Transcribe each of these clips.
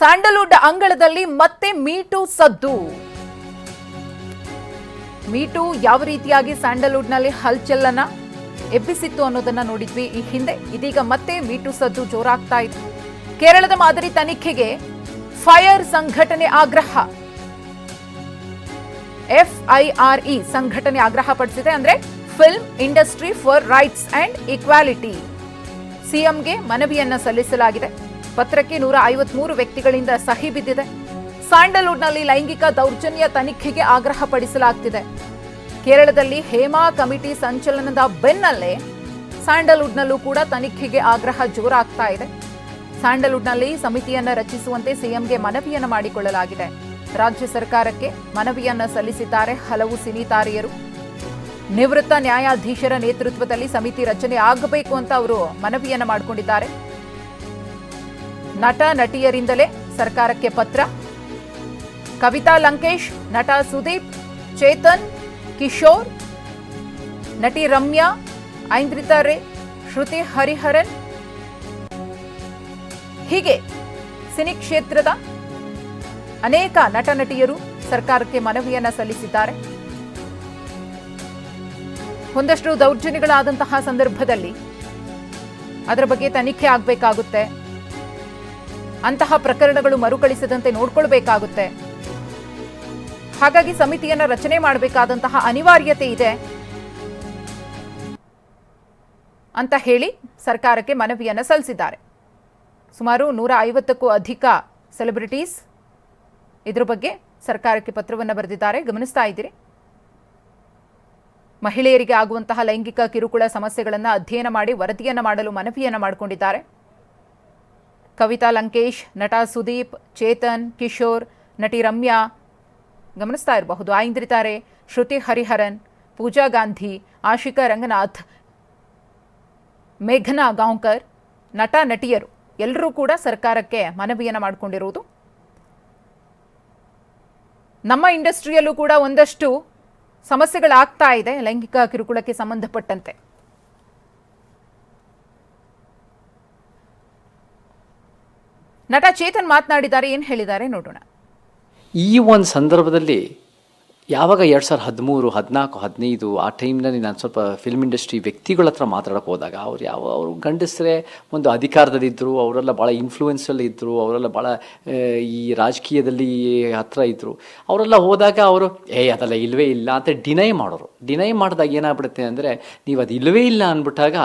Sandalwood ಅಂಗಳದಲ್ಲಿ ಮತ್ತೆ meet ಸದ್ದು. ಮೀಟು ಯಾವ ರೀತಿಯಾಗಿ ಸ್ಯಾಂಡಲ್ವುಡ್ನಲ್ಲಿ ಹಲ್ಚಲ್ಲನ್ನ ಎಬ್ಬಿಸಿತ್ತು ಅನ್ನೋದನ್ನ ನೋಡಿದ್ವಿ ಈ ಹಿಂದೆ. ಇದೀಗ ಮತ್ತೆ ಮೀಟು ಸದ್ದು ಜೋರಾಗ್ತಾ ಇತ್ತು. ಕೇರಳದ ಮಾದರಿ ತನಿಖೆಗೆ ಫೈರ್ ಸಂಘಟನೆ ಆಗ್ರಹ. ಎಫ್ಐಆರ್ಇ ಸಂಘಟನೆ ಆಗ್ರಹ ಪಡಿಸಿದೆ ಅಂದ್ರೆ film industry for rights and equality. ಸಿಎಂಗೆ ಮನವಿಯನ್ನ ಸಲ್ಲಿಸಲಾಗಿದೆ. ಪತ್ರಕ್ಕೆ ನೂರ ಐವತ್ಮೂರು ವ್ಯಕ್ತಿಗಳಿಂದ ಸಹಿ ಬಿದ್ದಿದೆ. ಸ್ಯಾಂಡಲ್ವುಡ್ನಲ್ಲಿ ಲೈಂಗಿಕ ದೌರ್ಜನ್ಯ ತನಿಖೆಗೆ ಆಗ್ರಹ ಪಡಿಸಲಾಗ್ತಿದೆ. ಕೇರಳದಲ್ಲಿ ಹೇಮಾ ಕಮಿಟಿ ಸಂಚಲನದ ಬೆನ್ನಲ್ಲೇ ಸ್ಯಾಂಡಲ್ವುಡ್ನಲ್ಲೂ ಕೂಡ ತನಿಖೆಗೆ ಆಗ್ರಹ ಜೋರಾಗ್ತಾ ಇದೆ. ಸ್ಯಾಂಡಲ್ವುಡ್ನಲ್ಲಿ ಸಮಿತಿಯನ್ನು ರಚಿಸುವಂತೆ ಸಿಎಂಗೆ ಮನವಿಯನ್ನು ಮಾಡಿಕೊಳ್ಳಲಾಗಿದೆ. ರಾಜ್ಯ ಸರ್ಕಾರಕ್ಕೆ ಮನವಿಯನ್ನು ಸಲ್ಲಿಸಿದ್ದಾರೆ ಹಲವು ಸಿನಿತಾರಿಯರು. ನಿವೃತ್ತ ನ್ಯಾಯಾಧೀಶರ ನೇತೃತ್ವದಲ್ಲಿ ಸಮಿತಿ ರಚನೆ ಆಗಬೇಕು ಅಂತ ಅವರು ಮನವಿಯನ್ನು ಮಾಡಿಕೊಂಡಿದ್ದಾರೆ. ನಟ ನಟಿಯರಿಂದಲೇ ಸರ್ಕಾರಕ್ಕೆ ಪತ್ರ. ಕವಿತಾ ಲಂಕೇಶ್, ನಟ ಸುದೀಪ್, ಚೇತನ್, ಕಿಶೋರ್, ನಟಿ ರಮ್ಯಾ, ಐಂದ್ರಿತಾ ರೇ, ಶ್ರುತಿ ಹರಿಹರನ್. ಹೀಗೆ ಸಿನಿ ಕ್ಷೇತ್ರದ ಅನೇಕ ನಟ ನಟಿಯರು ಸರ್ಕಾರಕ್ಕೆ ಮನವಿಯನ್ನ ಸಲ್ಲಿಸಿದ್ದಾರೆ. ಒಂದಷ್ಟು ದೌರ್ಜನ್ಯಗಳಾದಂತಹ ಸಂದರ್ಭದಲ್ಲಿ ಅದರ ಬಗ್ಗೆ ತನಿಖೆ ಆಗಬೇಕಾಗುತ್ತೆ. ಅಂತಹ ಪ್ರಕರಣಗಳು ಮರುಕಳಿಸದಂತೆ ನೋಡ್ಕೊಳ್ಬೇಕಾಗುತ್ತೆ. ಹಾಗಾಗಿ ಸಮಿತಿಯನ್ನ ರಚನೆ ಮಾಡಬೇಕಾದಂತಹ ಅನಿವಾರ್ಯತೆ ಇದೆ. ಅಂತ ಹೇಳಿ ಸರ್ಕಾರಕ್ಕೆ ಮನವಿಯನ್ನ ಸಲ್ಲಿಸಿದ್ದಾರೆ. ಸುಮಾರು ನೂರ ಐವತ್ತಕ್ಕೂ ಅಧಿಕ ಸೆಲೆಬ್ರಿಟೀಸ್ ಇದ್ರ ಬಗ್ಗೆ ಸರ್ಕಾರಕ್ಕೆ ಪತ್ರವನ್ನು ಬರೆದಿದ್ದಾರೆ. ಗಮನಿಸ್ತಾ ಇದ್ದೀರಿ. ಮಹಿಳೆಯರಿಗೆ ಆಗುವಂತಹ ಲೈಂಗಿಕ ಕಿರುಕುಳ ಸಮಸ್ಯೆಗಳನ್ನು ಅಧ್ಯಯನ ಮಾಡಿ ವರದಿಯನ್ನು ಮಾಡಲು ಮನವಿಯನ್ನು ಮಾಡಿಕೊಂಡಿದ್ದಾರೆ. ಕವಿತಾ ಲಂಕೇಶ್, ನಟ ಸುದೀಪ್, ಚೇತನ್, ಕಿಶೋರ್, ನಟಿ ರಮ್ಯಾ. ಗಮನಿಸ್ತಾ ಇರಬಹುದು. ಆಯಂದ್ರಿತಾರೆ ಶ್ರುತಿ ಹರಿಹರನ್, ಪೂಜಾ ಗಾಂಧಿ, ಆಶಿಕಾ ರಂಗನಾಥ್, ಮೇಘನಾ ಗಾಂವ್ಕರ್, ನಟ ನಟಿಯರು. ಎಲ್ಲರೂ ಕೂಡ ಸರ್ಕಾರಕ್ಕೆ ಮನವಿಯನ್ನು ಮಾಡಿಕೊಂಡಿರುವುದು. ನಮ್ಮ ಇಂಡಸ್ಟ್ರಿಯಲ್ಲೂ ಕೂಡ ಒಂದಷ್ಟು ಸಮಸ್ಯೆಗಳಾಗ್ತಾ ಇದೆ, ಲೈಂಗಿಕ ಕಿರುಕುಳಕ್ಕೆ ಸಂಬಂಧಪಟ್ಟಂತೆ. ನಟ ಚೇತನ್ ಮಾತನಾಡಿದ್ದಾರೆ ಏನು ಹೇಳಿದ್ದಾರೆ ನೋಡೋಣ. ಈ ಒಂದು ಸಂದರ್ಭದಲ್ಲಿ ಯಾವಾಗ ಎರಡು ಸಾವಿರದ ಹದಿಮೂರು, ಹದಿನಾಲ್ಕು, ಹದಿನೈದು ಆ ಟೈಮ್ನಲ್ಲಿ ನಾನು ಸ್ವಲ್ಪ ಫಿಲ್ಮ್ ಇಂಡಸ್ಟ್ರಿ ವ್ಯಕ್ತಿಗಳ ಹತ್ರ ಮಾತಾಡೋಕೆ ಹೋದಾಗ ಅವ್ರು ಯಾವ, ಅವರು ಗಂಡಸರೇ ಒಂದು ಅಧಿಕಾರದಲ್ಲಿದ್ದರು ಅವರೆಲ್ಲ ಭಾಳ ಇನ್ಫ್ಲೂಯೆನ್ಸಲ್ಲಿ ಇದ್ದರು ಅವರೆಲ್ಲ ಭಾಳ ಈ ರಾಜಕೀಯದಲ್ಲಿ ಹತ್ರ ಇದ್ದರು ಅವರೆಲ್ಲ ಹೋದಾಗ ಅವರು, ಏ, ಅದೆಲ್ಲ ಇಲ್ಲವೇ ಇಲ್ಲ ಅಂತ ಡಿನೈ ಮಾಡೋರು. ಡಿನೈ ಮಾಡಿದಾಗ ಏನಾಗ್ಬಿಡುತ್ತೆ ಅಂದರೆ, ನೀವು ಅದು ಇಲ್ಲವೇ ಇಲ್ಲ ಅಂದ್ಬಿಟ್ಟಾಗ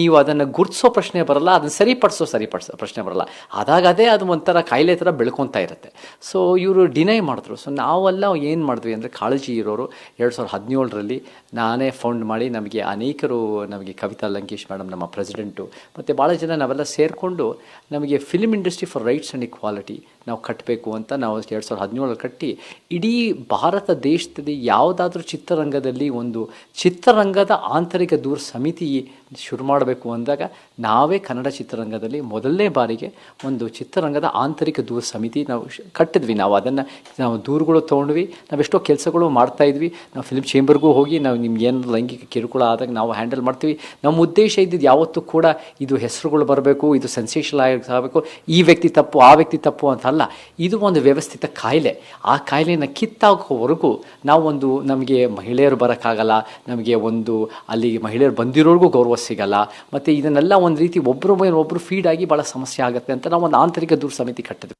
ನೀವು ಅದನ್ನು ಗುರ್ತಿಸೋ ಪ್ರಶ್ನೆ ಬರಲ್ಲ, ಅದನ್ನು ಸರಿಪಡಿಸೋ ಸರಿಪಡಿಸೋ ಪ್ರಶ್ನೆ ಬರಲ್ಲ. ಅದಾಗ ಅದೇ ಅದು ಒಂಥರ ಕಾಯಿಲೆ ಥರ ಬೆಳ್ಕೊತಾ ಇರುತ್ತೆ. ಸೊ ಇವರು ಡಿನೈ ಮಾಡಿದ್ರು. ಸೊ ನಾವೆಲ್ಲ ಏನು ಮಾಡಿದ್ವಿ ಅಂದರೆ ಕಾಳಜಿ ಇರೋರು ಎರಡು ಸಾವಿರದ ಹದಿನೇಳರಲ್ಲಿ ನಾನೇ ಫೌಂಡ್ ಮಾಡಿ ನಮಗೆ ಅನೇಕರು ನಮಗೆ ಕವಿತಾ ಲಂಕೇಶ್ ಮೇಡಮ್ ನಮ್ಮ ಪ್ರೆಸಿಡೆಂಟು, ಮತ್ತು ಭಾಳ ಜನ ನಾವೆಲ್ಲ ಸೇರಿಕೊಂಡು ನಮಗೆ film industry for rights and equality ನಾವು ಕಟ್ಟಬೇಕು ಅಂತ ನಾವು ಎರಡು ಸಾವಿರದ ಹದಿನೇಳರಲ್ಲಿ ಕಟ್ಟಿ, ಇಡೀ ಭಾರತ ದೇಶದಲ್ಲಿ ಯಾವುದಾದ್ರೂ ಚಿತ್ರರಂಗದಲ್ಲಿ ಒಂದು ಚಿತ್ರರಂಗದ ಆಂತರಿಕ ದೂರ ಸಮಿತಿ ಶುರು ಮಾಡಬೇಕು ಅಂದಾಗ, ನಾವೇ ಕನ್ನಡ ಚಿತ್ರರಂಗದಲ್ಲಿ ಮೊದಲನೇ ಬಾರಿಗೆ ಒಂದು ಚಿತ್ರರಂಗದ ಆಂತರಿಕ ದೂರ ಸಮಿತಿ ನಾವು ಕಟ್ಟಿದ್ವಿ. ನಾವು ಅದನ್ನು ನಾವು ದೂರುಗಳು ತೊಗೊಂಡ್ವಿ ನಾವೆಷ್ಟೋ ಕೆಲಸಗಳು ಮಾಡ್ತಾಯಿದ್ವಿ ನಾವು ಫಿಲ್ಮ್ ಚೇಂಬರ್ಗೂ ಹೋಗಿ ನಾವು ನಿಮ್ಗೆ ಏನು ಲೈಂಗಿಕ ಕಿರುಕುಳ ಆದಾಗ ನಾವು ಹ್ಯಾಂಡಲ್ ಮಾಡ್ತೀವಿ. ನಮ್ಮ ಉದ್ದೇಶ ಇದ್ದಿದ್ದು ಯಾವತ್ತೂ ಕೂಡ ಇದು ಹೆಸರುಗಳು ಬರಬೇಕು, ಇದು ಸೆನ್ಸೇಷನ್ ಆಗಬೇಕು. ಈ ವ್ಯಕ್ತಿ ತಪ್ಪು, ಆ ವ್ಯಕ್ತಿ ತಪ್ಪು ಅಂತ ಅಲ್ಲ, ಇದು ಒಂದು ವ್ಯವಸ್ಥಿತ ಕಾಯಿಲೆ. ಆ ಕಾಯಿಲೆನ ಕಿತ್ತಾಕೋವರೆಗೂ ನಾವು ಒಂದು ನಮಗೆ ಮಹಿಳೆಯರು ಬರೋಕ್ಕಾಗಲ್ಲ, ನಮಗೆ ಒಂದು ಅಲ್ಲಿ ಮಹಿಳೆಯರು ಬಂದಿರೋರಿಗೂ ಗೌರವ ಸಿಗಲ್ಲ, ಮತ್ತು ಇದನ್ನೆಲ್ಲ ಒಂದು ರೀತಿ ಒಬ್ಬರು ಮೇಲೆ ಒಬ್ಬರು ಫೀಡ್ ಆಗಿ ಭಾಳ ಸಮಸ್ಯೆ ಆಗುತ್ತೆ ಅಂತ ನಾವು ಒಂದು ಆಂತರಿಕ ದೂರ ಸಮಿತಿ ಕಟ್ಟಿದ್ವಿ.